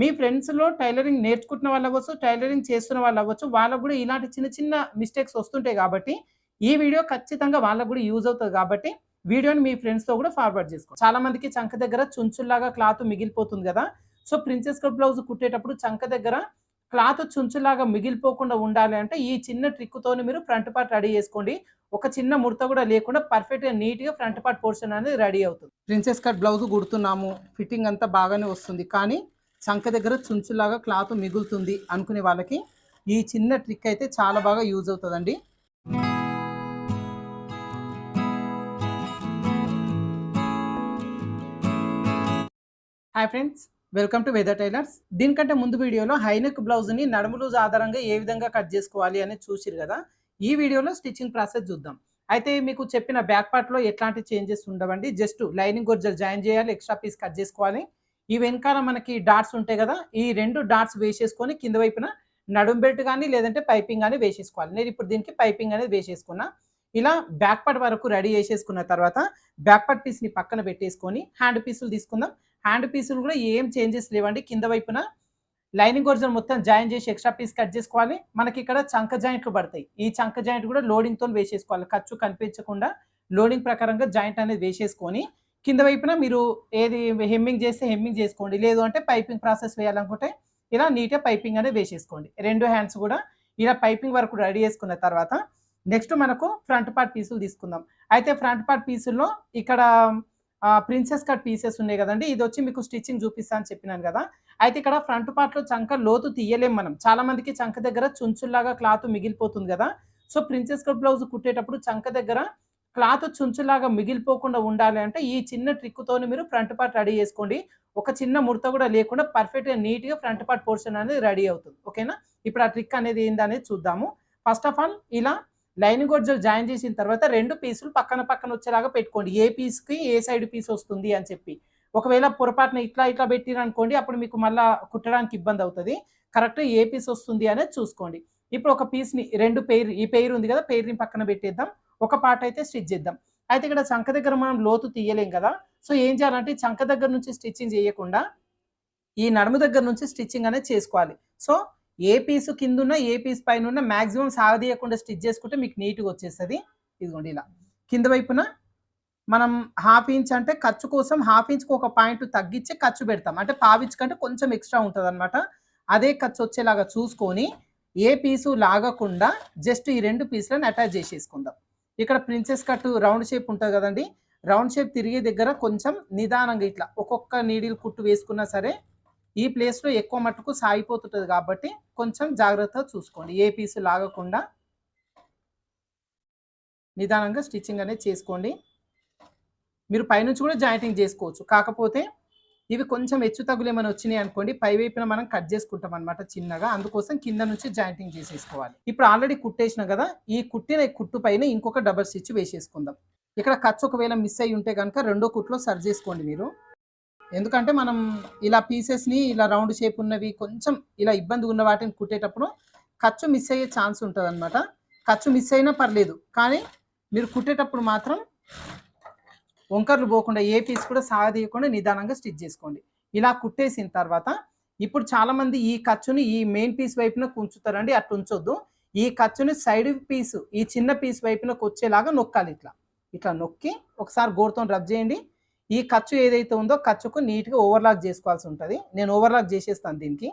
మీ ఫ్రెండ్స్‌లో టైలరింగ్ నేర్చుకుంటున్న వాళ్ళు అవ్వచ్చు, టైలరింగ్ చేస్తున్న వాళ్ళు అవ్వచ్చు. వాళ్ళకు కూడా ఇలాంటి చిన్న చిన్న మిస్టేక్స్ వస్తుంటాయి కాబట్టి ఈ వీడియో ఖచ్చితంగా వాళ్ళకి కూడా యూజ్ అవుతుంది కాబట్టి వీడియోని మీ ఫ్రెండ్స్‌తో కూడా ఫార్వర్డ్ చేసుకో చాలా మందికి చంక దగ్గర చుంచుల్లాగా క్లాత్ మిగిలిపోతుంది కదా సో, ప్రిన్సెస్ కట్ బ్లౌజ్ కుట్టేటప్పుడు చంక దగ్గర క్లాత్ చుంచులాగా మిగిలిపోకుండా ఉండాలి అంటే, ఈ చిన్న ట్రిక్తో మీరు ఫ్రంట్ పార్ట్ రెడీ చేసుకోండి ఒక చిన్న ముడత కూడా లేకుండా పర్ఫెక్ట్‌గా నీట్‌గా ఫ్రంట్ పార్ట్ పోర్షన్ అనేది రెడీ అవుతుంది. ప్రిన్సెస్ కట్ బ్లౌజ్ కుడుతున్నాము. ఫిట్టింగ్ అంతా బాగానే వస్తుంది. కానీ చంక దగ్గర చుంచులాగా క్లాత్ మిగులుతుంది అనుకునే వాళ్ళకి ఈ చిన్న ట్రిక్ అయితే చాలా బాగా యూజ్ అవుతుందండి hi friends. Welcome to Weather Tailors. దీనికంటే ముందు వీడియోలో హైనెక్ బ్లౌజ్‌ని నడుము లూజ్ ఆధారంగా ఏ విధంగా కట్ చేసుకోవాలి అనేది చూసిర్రు కదా ఈ వీడియోలో స్టిచ్చింగ్ ప్రాసెస్ చూద్దాం అయితే మీకు చెప్పిన బ్యాక్ పార్ట్‌లో ఎట్లాంటి చేంజెస్ ఉండవండి. జస్ట్ లైనింగ్ గొర్జలు జాయిన్ చేయాలి ఎక్స్‌ట్రా పీస్ కట్ చేసుకోవాలి ఈ వెనకాల మనకి డాట్స్ ఉంటాయి కదా ఈ రెండు డాట్స్ వేసేసుకొని కింద వైపున నడుం బెల్ట్ కానీ లేదంటే పైపింగ్ కానీ వేసేసుకోవాలి. నేను ఇప్పుడు దీనికి పైపింగ్ అనేది వేసేసుకున్నా. ఇలా బ్యాక్ పార్ట్ వరకు రెడీ చేసేసుకున్న తర్వాత బ్యాక్ పార్ట్ పీస్‌ని పక్కన పెట్టేసుకొని హ్యాండ్ పీసులు తీసుకుందాం. హ్యాండ్ పీసులు కూడా ఏం చేంజెస్ లేవండి. కింద వైపున లైనింగ్ ఒరిజినల్ మొత్తం జాయిన్ చేసి ఎక్స్‌ట్రా పీస్ కట్ చేసుకోవాలి మనకి ఇక్కడ చంక జాయింట్లు పడతాయి. ఈ చంక జాయింట్ కూడా లోడింగ్తో వేసేసుకోవాలి. ఖర్చు కనిపించకుండా లోడింగ్ ప్రకారంగా జాయింట్ అనేది వేసేసుకొని, కింద వైపున మీరు ఏది హెమ్మింగ్ చేస్తే హెమ్మింగ్ చేసుకోండి లేదు అంటే పైపింగ్ ప్రాసెస్ వేయాలనుకుంటే ఇలా నీట్‌గా పైపింగ్ అనేది వేసేసుకోండి. రెండు హ్యాండ్స్ కూడా ఇలా పైపింగ్ వరకు రెడీ చేసుకున్న తర్వాత నెక్స్ట్ మనకు ఫ్రంట్ పార్ట్ పీసులు తీసుకుందాం. అయితే ఫ్రంట్ పార్ట్ పీసుల్లో ఇక్కడ ప్రిన్సెస్ కట్ పీసెస్ ఉన్నాయి కదండి ఇది వచ్చి మీకు స్టిచ్చింగ్ చూపిస్తా అని చెప్పినాను కదా అయితే ఇక్కడ ఫ్రంట్ పార్ట్‌లో చంక లోతు తీయలేం మనం. చాలా మందికి చంక దగ్గర చుంచుల్లాగా క్లాత్ మిగిలిపోతుంది కదా సో, ప్రిన్సెస్ కట్ బ్లౌజ్ కుట్టేటప్పుడు చంక దగ్గర క్లాత్ చుంచులాగా మిగిలిపోకుండా ఉండాలి అంటే, ఈ చిన్న ట్రిక్‌తోని మీరు ఫ్రంట్ పార్ట్ రెడీ చేసుకోండి ఒక చిన్న ముడత కూడా లేకుండా పర్ఫెక్ట్‌గా నీట్‌గా ఫ్రంట్ పార్ట్ పోర్షన్ అనేది రెడీ అవుతుంది. ఓకేనా? ఇప్పుడు ఆ ట్రిక్ అనేది ఏందనేది చూద్దాము. ఫస్ట్ ఆఫ్ ఆల్ ఇలా లైన్ గొడ్జలు జాయిన్ చేసిన తర్వాత రెండు పీసులు పక్కన పక్కన వచ్చేలాగా పెట్టుకోండి. ఏ పీస్‌కి ఏ సైడ్ పీస్ వస్తుంది అని చెప్పి. ఒకవేళ పొరపాటున ఇట్లా ఇట్లా పెట్టిరనుకోండి అప్పుడు మీకు మళ్ళా కుట్టడానికి ఇబ్బంది అవుతుంది కరెక్ట్‌గా ఏ పీస్ వస్తుంది అనేది చూసుకోండి. ఇప్పుడు ఒక పీస్‌ని రెండు పెయిర్ ఈ పెయిర్ ఉంది కదా పెయిర్‌ని పక్కన పెట్టేద్దాం. ఒక పార్ట్ అయితే స్టిచ్ చేద్దాం అయితే ఇక్కడ చంక దగ్గర మనం లోతు తీయలేం కదా సో, ఏం చేయాలంటే చంక దగ్గర నుంచి స్టిచ్చింగ్ చేయకుండా ఈ నడుము దగ్గర నుంచి స్టిచ్చింగ్ అనేది చేసుకోవాలి. సో, ఏ పీసు కింద ఉన్న ఏ పీస్ పైనున్న మ్యాక్సిమం సాగదీయకుండా స్టిచ్ చేసుకుంటే మీకు నీట్‌గా వచ్చేస్తుంది ఇదిగోండి ఇలా. కింద వైపున మనం హాఫ్ ఇంచ్ అంటే ఖర్చు కోసం హాఫ్ ఇంచ్‌కి ఒక పాయింట్ తగ్గించి ఖర్చు పెడతాం. అంటే పావించ్ కంటే కొంచెం ఎక్స్‌ట్రా ఉంటుంది అనమాట అదే ఖర్చు వచ్చేలాగా చూసుకొని ఏ పీసు లాగకుండా జస్ట్ ఈ రెండు పీసులను అటాచ్ చేసేసుకుందాం ఇక్కడ ప్రిన్సెస్ కట్ రౌండ్ షేప్ ఉంటుంది కదండి రౌండ్ షేప్ తిరిగే దగ్గర కొంచెం నిదానంగా ఇట్లా ఒక్కొక్క నీడిల్ కుట్టు వేసుకున్నా సరే, ఈ ప్లేస్‌లో ఎక్కువ మట్టుకు సాగిపోతుంటుంది కాబట్టి కొంచెం జాగ్రత్తగా చూసుకోండి. ఏ పీసు లాగకుండా నిదానంగా స్టిచ్చింగ్ అనేది చేసుకోండి. మీరు పైనుంచి కూడా జాయింటింగ్ చేసుకోవచ్చు కాకపోతే ఇవి కొంచెం హెచ్చు తగ్గులు ఏమైనా వచ్చినాయి అనుకోండి పై వైపున మనం కట్ చేసుకుంటాం అనమాట చిన్నగా. అందుకోసం కింద నుంచి జాయింటింగ్ చేసేసుకోవాలి ఇప్పుడు ఆల్రెడీ కుట్టేసినా కదా ఈ కుట్టిన కుట్టు పైన ఇంకొక డబల్ స్టిచ్ వేసేసుకుందాం. ఇక్కడ ఖర్చు ఒకవేళ మిస్ అయ్యి ఉంటే కనుక రెండో కుట్లో సరి చేసుకోండి మీరు. ఎందుకంటే మనం ఇలా పీసెస్‌ని ఇలా రౌండ్ షేప్ ఉన్నవి కొంచెం ఇలా ఇబ్బందిగా ఉన్న వాటిని కుట్టేటప్పుడు ఖర్చు మిస్ అయ్యే ఛాన్స్ ఉంటుంది అనమాట ఖర్చు మిస్ అయినా పర్లేదు. కానీ మీరు కుట్టేటప్పుడు మాత్రం వంకర్లు పోకుండా ఏ పీస్ కూడా సాగదీయకుండా నిదానంగా స్టిచ్ చేసుకోండి ఇలా కుట్టేసిన తర్వాత ఇప్పుడు చాలామంది ఈ ఖర్చుని ఈ మెయిన్ పీస్ వైపున ఉంచుతారండి. అట్లా ఉంచొద్దు. ఈ ఖర్చుని సైడ్ పీస్ ఈ చిన్న పీస్ వైపునకు వచ్చేలాగా నొక్కాలి ఇట్లా. ఇట్లా నొక్కి ఒకసారి గోరుతో రబ్ చేయండి ఈ ఖర్చు ఏదైతే ఉందో ఖర్చుకు నీట్‌గా ఓవర్‌లాక్ చేసుకోవాల్సి ఉంటుంది నేను ఓవర్‌లాక్ చేసేస్తాను దీనికి.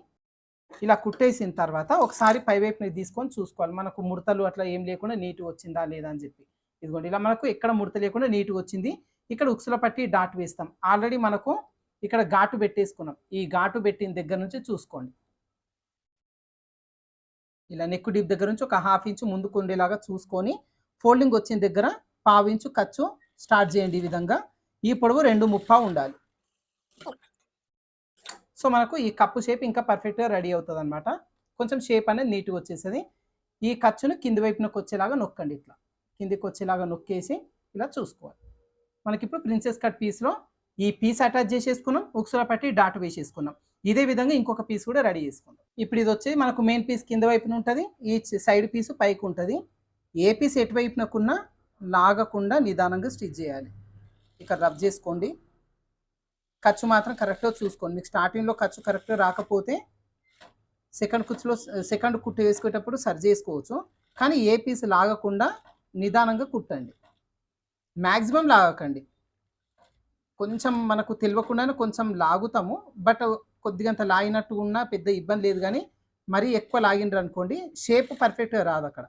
ఇలా కుట్టేసిన తర్వాత ఒకసారి పై వైపున తీసుకొని చూసుకోవాలి. మనకు ముడతలు అట్లా ఏం లేకుండా నీట్‌గా వచ్చిందా లేదా అని చెప్పి ఇదిగోండి ఇలా మనకు ఎక్కడ ముడత లేకుండా నీట్‌గా వచ్చింది. ఇక్కడ ఉక్సుల పట్టి డాట్ వేస్తాం. ఆల్రెడీ మనకు ఇక్కడ ఘాటు పెట్టేసుకున్నాం. ఈ ఘాటు పెట్టిన దగ్గర నుంచి చూసుకోండి. ఇలా నెక్ డీప్ దగ్గర నుంచి ఒక హాఫ్ ఇంచు ముందుకు ఉండేలాగా చూసుకొని ఫోల్డింగ్ వచ్చిన దగ్గర పావించు ఖర్చు స్టార్ట్ చేయండి ఈ విధంగా. ఈ పొడవు 2.5 ఉండాలి. సో, మనకు ఈ కప్పు షేప్ ఇంకా పర్ఫెక్ట్‌గా రెడీ అవుతదనమాట. కొంచెం షేప్ అనేది నీట్‌గా వచ్చేసేది ఈ ఖర్చును కింది వైపునకు వచ్చేలాగా నొక్కండి ఇట్లా. కిందికి వచ్చేలాగా నొక్కేసి ఇలా చూసుకోవాలి. మనకిప్పుడు ప్రిన్సెస్ కట్ పీస్‌లో ఈ పీస్ అటాచ్ చేసేసుకున్నాం ఉక్సుల పట్టి డాట్ వేసేసుకున్నాం. ఇదే విధంగా ఇంకొక పీస్ కూడా రెడీ చేసుకుందాం. ఇప్పుడు ఇది వచ్చి మనకు మెయిన్ పీస్ కింద వైపున ఉంటుంది ఈ సైడ్ పీసు పైకి ఉంటుంది. ఏ పీస్ ఎటువైపునకున్నా లాగకుండా నిదానంగా స్టిచ్ చేయాలి. ఇక్కడ రబ్ చేసుకోండి. ఖర్చు మాత్రం కరెక్ట్గా చూసుకోండి. మీకు స్టార్టింగ్లో ఖర్చు కరెక్ట్గా రాకపోతే సెకండ్ కుచ్చులో సెకండ్ కుట్టు వేసుకునేటప్పుడు సరి చేసుకోవచ్చు. కానీ ఏ పీస్ లాగకుండా నిదానంగా కుట్టండి. మ్యాక్సిమం లాగకండి. కొంచెం మనకు తెలియకుండానే కొంచెం లాగుతాము. బట్ కొద్దిగంత లాగినట్టు ఉన్నా పెద్ద ఇబ్బంది లేదు కానీ మరీ ఎక్కువ లాగిండ్రు అనుకోండి షేప్ పర్ఫెక్ట్గా రాదు అక్కడ.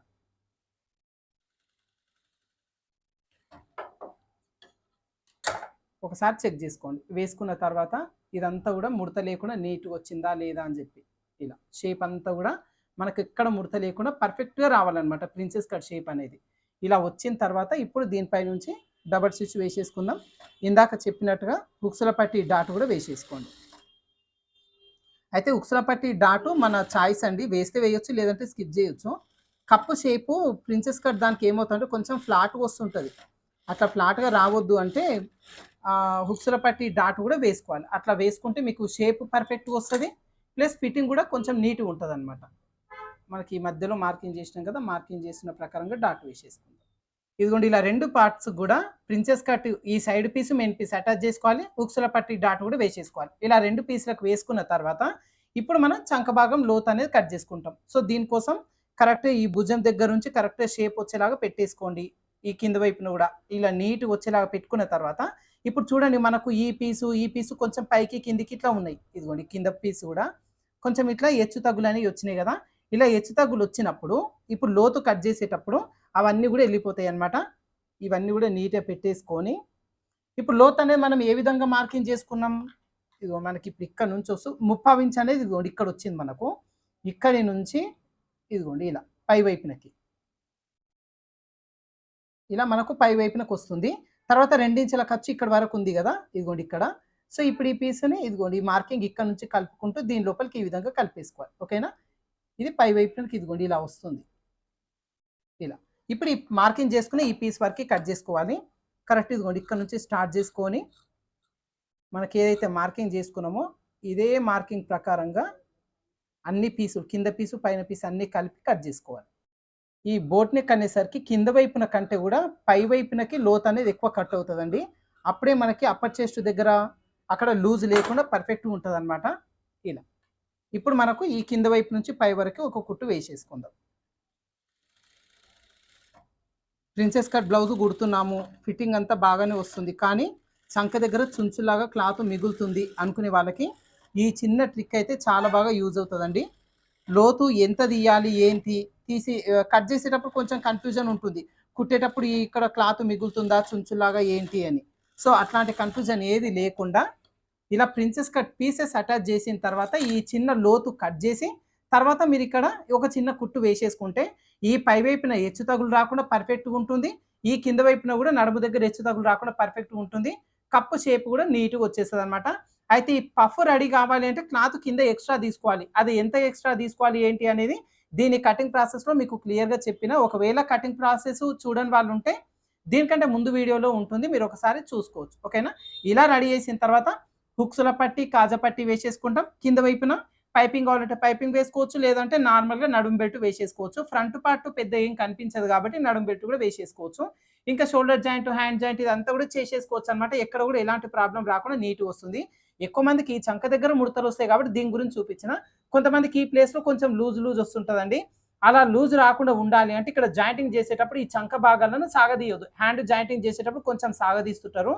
ఒకసారి చెక్ చేసుకోండి. వేసుకున్న తర్వాత ఇదంతా కూడా ముడత లేకుండా నీట్గా వచ్చిందా లేదా అని చెప్పి. ఇలా షేప్ అంతా కూడా మనకు ఎక్కడ ముడత లేకుండా పర్ఫెక్ట్గా రావాలన్నమాట. ప్రిన్సెస్ కట్ షేప్ అనేది. ఇలా వచ్చిన తర్వాత ఇప్పుడు దీనిపై నుంచి డబల్ స్టిచ్ వేసేసుకుందాం. ఇందాక చెప్పినట్టుగా ఉక్సుల పట్టి డాట్ కూడా వేసేసుకోండి. అయితే ఉక్సుల పట్టి డాటు మన చాయిస్ అండి. వేస్తే వేయొచ్చు లేదంటే స్కిప్ చేయొచ్చు. కప్పు షేపు ప్రిన్సెస్ కట్ దానికి ఏమవుతుందంటే కొంచెం ఫ్లాట్గా వస్తుంటుంది. అట్లా ఫ్లాట్గా రావద్దు అంటే హుక్సుల పట్టి డాట్ కూడా వేసుకోవాలి. అట్లా వేసుకుంటే మీకు షేప్ పర్ఫెక్ట్గా వస్తుంది. ప్లస్ ఫిట్టింగ్ కూడా కొంచెం నీట్గా ఉంటుంది అనమాట మనకి ఈ మధ్యలో మార్కింగ్ చేసినాం కదా మార్కింగ్ చేసిన ప్రకారంగా డాట్ వేసేసుకుందాం. ఇదిగోండి ఇలా రెండు పార్ట్స్ కూడా ప్రిన్సెస్ కట్ ఈ side piece main piece attach చేసుకోవాలి ఉక్సుల పట్టి డాట్ కూడా వేసేసుకోవాలి. ఇలా రెండు పీసులకు వేసుకున్న తర్వాత ఇప్పుడు మనం చంక భాగం లోత్ అనేది కట్ చేసుకుంటాం. సో దీనికోసం కరెక్ట్ ఈ భుజం దగ్గర నుంచి కరెక్ట్ షేప్ వచ్చేలాగా పెట్టేసుకోండి. ఈ కింద వైపున కూడా ఇలా నీట్గా వచ్చేలాగా పెట్టుకున్న తర్వాత ఇప్పుడు చూడండి మనకు ఈ పీసు ఈ పీసు కొంచెం పైకి కిందికి ఇట్లా ఉన్నాయి. ఇదిగోండి కింద పీసు కూడా కొంచెం ఇట్లా ఎచ్చు తగ్గులు అనేవి వచ్చినాయి కదా. ఇలా హెచ్చు తగ్గులు వచ్చినప్పుడు ఇప్పుడు లోతు కట్ చేసేటప్పుడు అవన్నీ కూడా వెళ్ళిపోతాయి అన్నమాట. ఇవన్నీ కూడా నీట్గా పెట్టేసుకొని ఇప్పుడు లోతు అనేది మనం ఏ విధంగా మార్కింగ్ చేసుకున్నాం? ఇదిగో మనకి ఇప్పుడు ఇక్కడ నుంచి వస్తూ ముప్పావు ఇంచ్ అనేది ఇదిగోండి ఇక్కడ వచ్చింది మనకు. ఇక్కడి నుంచి ఇదిగోండి ఇలా పై వైపునకి. ఇలా మనకు పై వైపునకు వస్తుంది. తర్వాత రెండించెల ఖర్చు ఇక్కడ వరకు ఉంది కదా ఇదిగోండి ఇక్కడ. సో ఇప్పుడు ఈ పీస్ని ఇదిగోండి ఈ మార్కింగ్ ఇక్కడ నుంచి కలుపుకుంటూ దీని లోపలికి ఈ విధంగా కలిపేసుకోవాలి. ఓకేనా? ఇది పై వైపునకి ఇదిగోండి ఇలా వస్తుంది. ఇలా. ఇప్పుడు ఈ మార్కింగ్ చేసుకుని ఈ పీస్ వరకు కట్ చేసుకోవాలి. కరెక్ట్ ఇదిగోండి ఇక్కడ నుంచి స్టార్ట్ చేసుకొని మనకి ఏదైతే మార్కింగ్ చేసుకున్నామో ఇదే మార్కింగ్ ప్రకారంగా అన్ని పీసులు కింద పీసు పైన పీసు అన్నీ కలిపి కట్ చేసుకోవాలి. ఈ బోట్ని కనేసరికి కింద వైపున కంటే కూడా పై వైపునకి లోత్ అనేది ఎక్కువ కట్ అవుతుందండి. అప్పుడే మనకి అప్పర్ చెస్ట్ దగ్గర అక్కడ లూజ్ లేకుండా పర్ఫెక్ట్గా ఉంటుంది అనమాట ఇలా. ఇప్పుడు మనకు ఈ కింద వైపు నుంచి పై వరకు ఒక కుట్టు వేసేసుకుందాం. ప్రిన్సెస్ కట్ బ్లౌజ్ కుడుతున్నాము. ఫిట్టింగ్ అంతా బాగానే వస్తుంది. కానీ చంక దగ్గర చుంచులాగా క్లాత్ మిగులుతుంది అనుకునే వాళ్ళకి ఈ చిన్న ట్రిక్ అయితే చాలా బాగా యూజ్ అవుతుందండి. లోతు ఎంత తీయాలి ఏంటి? తీసి కట్ చేసేటప్పుడు కొంచెం కన్ఫ్యూజన్ ఉంటుంది. కుట్టేటప్పుడు ఇక్కడ క్లాత్ మిగులుతుందా చుంచులాగా ఏంటి అని. సో అట్లాంటి కన్ఫ్యూజన్ ఏది లేకుండా ఇలా ప్రిన్సెస్ కట్ పీసెస్ అటాచ్ చేసిన తర్వాత ఈ చిన్న లోతు కట్ చేసి తర్వాత మీరు ఇక్కడ ఒక చిన్న కుట్టు వేసేసుకుంటే ఈ పై వైపున హెచ్చు తగులు రాకుండా పర్ఫెక్ట్గా ఉంటుంది. ఈ కింద వైపున కూడా నడుము దగ్గర హెచ్చు తగులు రాకుండా పర్ఫెక్ట్గా ఉంటుంది. కప్పు షేప్ కూడా నీట్గా వచ్చేస్తుంది అనమాట అయితే ఈ పఫ్ రెడీ కావాలి అంటే క్లాత్ కింద ఎక్స్ట్రా తీసుకోవాలి. అది ఎంత ఎక్స్ట్రా తీసుకోవాలి ఏంటి అనేది దీని కటింగ్ ప్రాసెస్లో మీకు క్లియర్గా చెప్పిన ఒకవేళ కటింగ్ ప్రాసెస్ చూడని వాళ్ళు ఉంటే దీనికంటే ముందు వీడియోలో ఉంటుంది. మీరు ఒకసారి చూసుకోవచ్చు. ఓకేనా ఇలా రెడీ చేసిన తర్వాత హుక్స్ల పట్టి కాజా పట్టి వేసేసుకుంటాం. కింద వైపున పైపింగ్ కావాలంటే పైపింగ్ వేసుకోవచ్చు లేదంటే నార్మల్గా నడుము బెల్ట్ వేసేసుకోవచ్చు. ఫ్రంట్ పార్ట్ పెద్ద ఏం కనిపించదు కాబట్టి నడుము బెల్ట్ కూడా వేసేసుకోవచ్చు. ఇంకా షోల్డర్ జాయింట్ హ్యాండ్ జాయింట్ ఇదంతా కూడా చేసేసుకోవచ్చు అనమాట ఎక్కడ కూడా ఎలాంటి ప్రాబ్లం రాకుండా నీట్ వస్తుంది. ఎక్కువ మందికి ఈ చంక దగ్గర ముడతలు వస్తాయి కాబట్టి దీని గురించి చూపించిన. కొంతమందికి ఈ ప్లేస్లో కొంచెం లూజ్ లూజ్ వస్తుంటుందండి. అలా లూజ్ రాకుండా ఉండాలి అంటే ఇక్కడ జాయింటింగ్ చేసేటప్పుడు ఈ చంక భాగాలను సాగదీయదు హ్యాండ్ జాయింటింగ్ చేసేటప్పుడు కొంచెం సాగదీస్తుంటారు.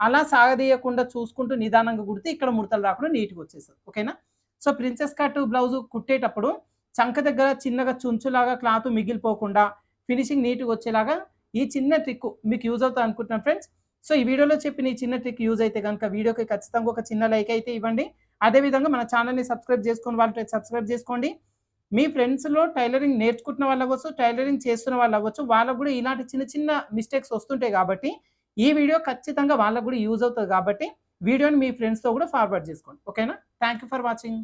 అలా సాగదీయకుండా చూసుకుంటూ నిదానంగా కుడితే ఇక్కడ ముడతలు రాకుండా నీట్గా వచ్చేస్తుంది. ఓకేనా? సో ప్రిన్సెస్ కట్ బ్లౌజ్ కుట్టేటప్పుడు చంక దగ్గర చిన్నగా చుంచులాగా క్లాత్ మిగిలిపోకుండా ఫినిషింగ్ నీట్గా వచ్చేలాగా ఈ చిన్న ట్రిక్ మీకు యూజ్ అవుతుంది అనుకుంటున్నాను ఫ్రెండ్స్. సో ఈ వీడియోలో చెప్పిన ఈ చిన్న ట్రిక్ యూజ్ అయితే కనుక వీడియోకి ఖచ్చితంగా ఒక చిన్న లైక్ అయితే ఇవ్వండి. అదేవిధంగా మన ఛానల్ని సబ్స్క్రైబ్ చేసుకుని వాళ్ళకి సబ్స్క్రైబ్ చేసుకోండి. మీ ఫ్రెండ్స్లో టైలరింగ్ నేర్చుకుంటున్న వాళ్ళు అవ్వచ్చు టైలరింగ్ చేస్తున్న వాళ్ళు అవ్వచ్చు వాళ్ళకు కూడా ఇలాంటి చిన్న చిన్న మిస్టేక్స్ వస్తుంటాయి కాబట్టి ఈ వీడియో ఖచ్చితంగా వాళ్ళకు కూడా యూజ్ అవుతుంది కాబట్టి వీడియోని మీ ఫ్రెండ్స్తో కూడా ఫార్వర్డ్ చేసుకోండి. ఓకేనా థ్యాంక్ యూ ఫర్ వాచింగ్